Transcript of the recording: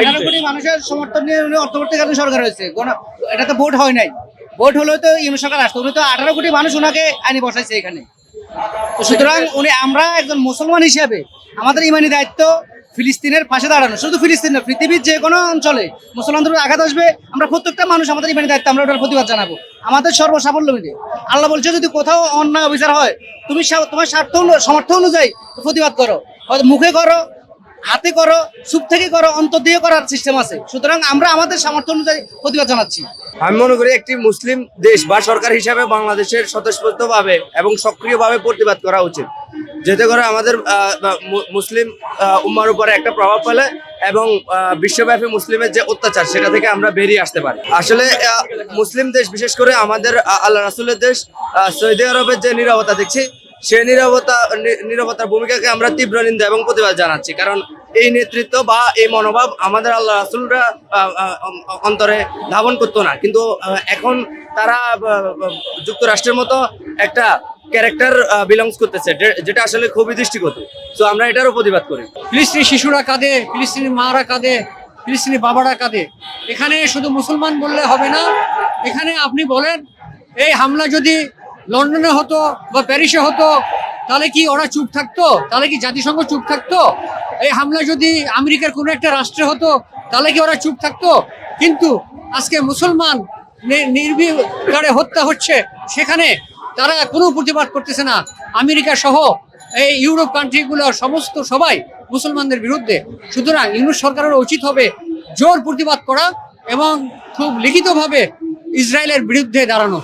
আঠারো কোটি মানুষের সমর্থন নিয়ে উনি সরকার এটা তো হয় নাই। ভোট তো সরকার উনি তো আঠারো কোটি মানুষ আইনি বসাইছে এখানে। সুতরাং উনি আমরা একজন মুসলমান হিসেবে আমাদের ইমানি দায়িত্ব ফিলিস্তিনের পাশে দাঁড়ানো। শুধু ফিলিস্তিন পৃথিবীর যে কোনো অঞ্চলে মুসলমানদের আঘাত আসবে, আমরা প্রত্যেকটা মানুষ আমাদের ইমানি দায়িত্ব, আমরা ওটার প্রতিবাদ জানাব। আমাদের সর্বসাফল্য মিলে। আল্লাহ বলছে, যদি কোথাও অন্যায় অবিচার হয়, তুমি তোমার স্বার্থ সামর্থ্য অনুযায়ী প্রতিবাদ করো। হয়তো মুখে করো হাতে করো সুপ থেকে করো অন্তর দিয়ে করার সিস্টেম আছে। সুতরাং আমরা আমাদের সামর্থ্য অনুযায়ী প্রতিবাদ জানাচ্ছি। আমি মনে করি একটি মুসলিম দেশ বা সরকার হিসাবে বাংলাদেশের স্বতঃস্ফূর্তভাবে এবং সক্রিয়ভাবে প্রতিবাদ করা উচিত। যেতে করে আমাদের মুসলিম উম্মার উপরে একটা প্রভাব ফেলে এবং বিশ্বব্যাপী মুসলিমের যে অত্যাচার, সেটা থেকে আমরা বেরিয়ে আসতে পারি। আসলে মুসলিম দেশ, বিশেষ করে আমাদের আল্লাহ রাসুলের দেশ সৌদি আরবের যে নিরবতা দেখছি সেই নিরবতা নিরবতার ভূমিকাকে আমরা তীব্র নিন্দা এবং প্রতিবাদ জানাচ্ছি। কারণ এই নেতৃত্ব বা এই মনোভাব আমাদের আল্লাহ রাসুলরা অন্তরে ধাবন করতো না। কিন্তু এখন তারা যুক্তরাষ্ট্রের মতো একটা ক্যারেক্টার বিলংস করতেছে যেটা আসলে খুবই দৃষ্টিগত। তো আমরা এটারও প্রতিবাদ করি। ফিলিস্তিনি শিশুরা কাঁদে, ফিলিস্তিনি মারা কাঁদে, ফিলিস্তিনি বাবারা কাঁদে। এখানে শুধু মুসলমান বললে হবে না, এখানে আপনি বলেন, এই হামলা যদি লন্ডনে হতো বা প্যারিসে হতো, তাহলে কি ওরা চুপ থাকতো? তাহলে কি জাতিসংঘ চুপ থাকতো? এই হামলা যদি আমেরিকার কোনো একটা রাষ্ট্রে হতো, তাহলে কি ওরা চুপ থাকতো? কিন্তু আজকে মুসলমান নির্বিকারে হত্যা হচ্ছে সেখানে, তারা কোনো প্রতিবাদ করতেছে না। আমেরিকা সহ এই ইউরোপ কান্ট্রিগুলোর সমস্ত সবাই মুসলমানদের বিরুদ্ধে। সুতরাং ইউরোপ সরকারের উচিত হবে জোর প্রতিবাদ করা এবং খুব লিখিতভাবে ইসরায়েলের বিরুদ্ধে দাঁড়ানো।